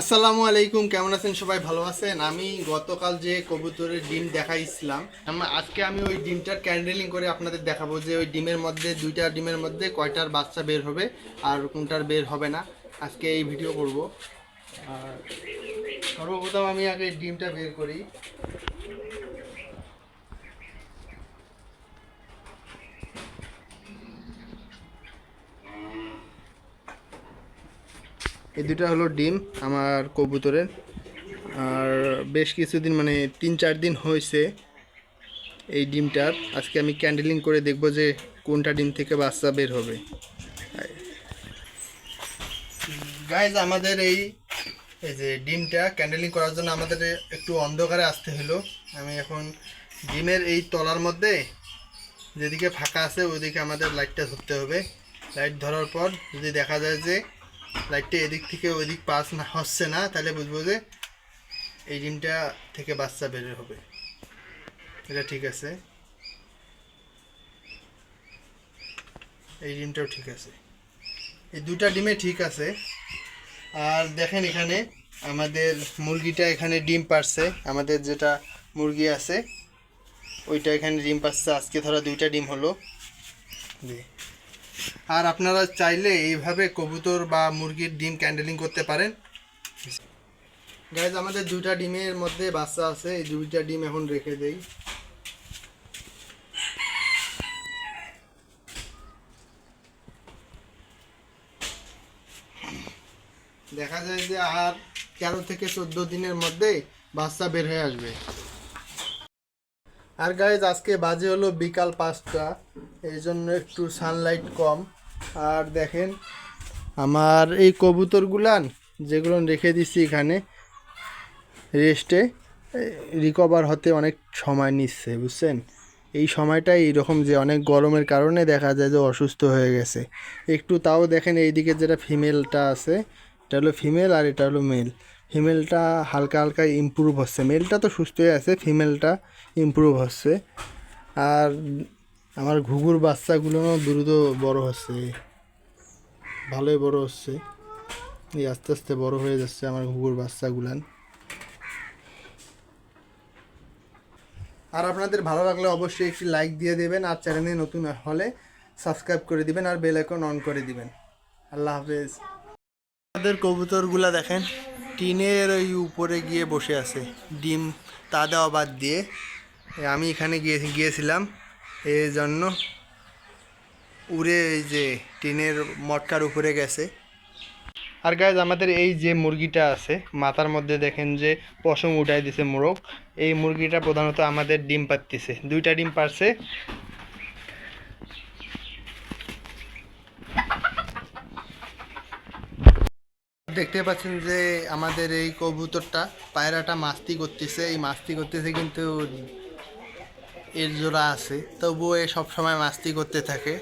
আসসালামু আলাইকুম, কেমন আছেন সবাই? ভালো আছেন? আমি গতকাল যে কবুতরের ডিম দেখাইছিলাম আজকে আমি ওই ডিমটার ক্যান্ডেলিং করে আপনাদের দেখাবো যে ওই ডিমের মধ্যে, দুইটা ডিমের মধ্যে কয়টার বাচ্চা বের হবে আর কোনটার বের হবে না। আজকে এই ভিডিও করব। আর সর্বপ্রথম আমি আগে ডিমটা বের করি। এই দুটো হলো ডিম, আমার কবুতরের। আর বেশ কিছুদিন মানে তিন, চার দিন হয়েছে এই ডিমটার। আজকে আমি ক্যান্ডেলিং করে দেখব যে কোনটা ডিম থেকে বাচ্চা বের হবে। গাইজ আমাদের এই এই যে ডিমটা ক্যান্ডেলিং করার জন্য আমাদের একটু অন্ধকারে আসতে হলো। আমি এখন ডিমের এই তলার মধ্যে যেদিকে ফাঁকা আছে, ওইদিকে আমাদের লাইটটা ধরতে হবে। লাইট ধরার পর যদি দেখা যায় যে লাইটটা এদিক থেকে ওইদিক পাস না হচ্ছে না, তাহলে বুঝব যে এই ডিমটা থেকে বাচ্চা বের হবে। এটা ঠিক আছে। এই ডিমটাও ঠিক আছে। এই দুটা ডিমে ঠিক আছে। আর দেখেন এখানে আমাদের মুরগিটা এখানে ডিম পারছে আমাদের যেটা মুরগি আছে, ওইটা এখানে ডিম পাচ্ছে আজকে ধরা দুইটা ডিম হলো। জি আর আপনারা চাইলে এইভাবে কবুতর বা মুরগির ডিম ক্যান্ডেলিং করতে পারেন। গাইজ আমাদের দুইটা ডিমের মধ্যে বাচ্চা আছে, এই দুইটা ডিম এখন রেখে দেই। দেখা যায় যে আর তেরো থেকে চোদ্দ দিনের মধ্যে বাচ্চা বের হয়ে আসবে। আর গাইজ আজকে বাজে হলো বিকাল পাঁচটা। এই জন্য একটু সানলাইট কম। আর দেখেন, আমার এই কবুতরগুলান যেগুলো রেখে দিচ্ছি এখানে রেস্টে রিকভার হতে অনেক সময় নিচ্ছে, বুঝছেন? এই সময়টাই এরকম যে অনেক গরমের কারণে দেখা যায় যে অসুস্থ হয়ে গেছে। একটু তাও দেখেন এইদিকে যেটা ফিমেলটা আছে, এটা হলো ফিমেল আর এটা হলো মেল ফিমেলটা হালকা হালকা ইমপ্রুভ হচ্ছে। মেলটা তো সুস্থই আছে ফিমেলটা ইমপ্রুভ হচ্ছে। আর আমার ঘুঘুর বাচ্চাগুলো দ্রুত বড় হচ্ছে। ভালোই বড় হচ্ছে। এই আস্তে আস্তে বড় হয়ে যাচ্ছে আমার ঘুঘুর বাচ্চাগুলান আর আপনাদের ভালো লাগলে অবশ্যই একটি লাইক দিয়ে দেবেন আর চ্যানেলে নতুন হলে সাবস্ক্রাইব করে দিবেন আর বেল আইকন অন করে দিবেন। আল্লাহ হাফেজ। আমাদের কবুতরগুলা দেখেন, টিনের ওই উপরে গিয়ে বসে আছে। ডিম তা দেওয়া বাদ দিয়ে। আমি এখানে গিয়ে, গিয়েছিলাম। এই জন্য উড়ে এই যে টিনের মটকার উপরে গেছে। আর গাইজ আমাদের এই যে মুরগিটা আছে, মাথার মধ্যে দেখেন যে পশম উঠাই দিছে মোরগ। এই মুরগিটা প্রধানত আমাদের ডিম পাড়তেছে, দুইটা ডিম পারছে দেখতে পাচ্ছেন যে আমাদের এই কবুতরটা পায়রাটা মাস্তি করতেছে, এই মাস্তি করতেছে কিন্তু এর জোড়া আছে তবুও এ সবসময় মাস্তি করতে থাকে।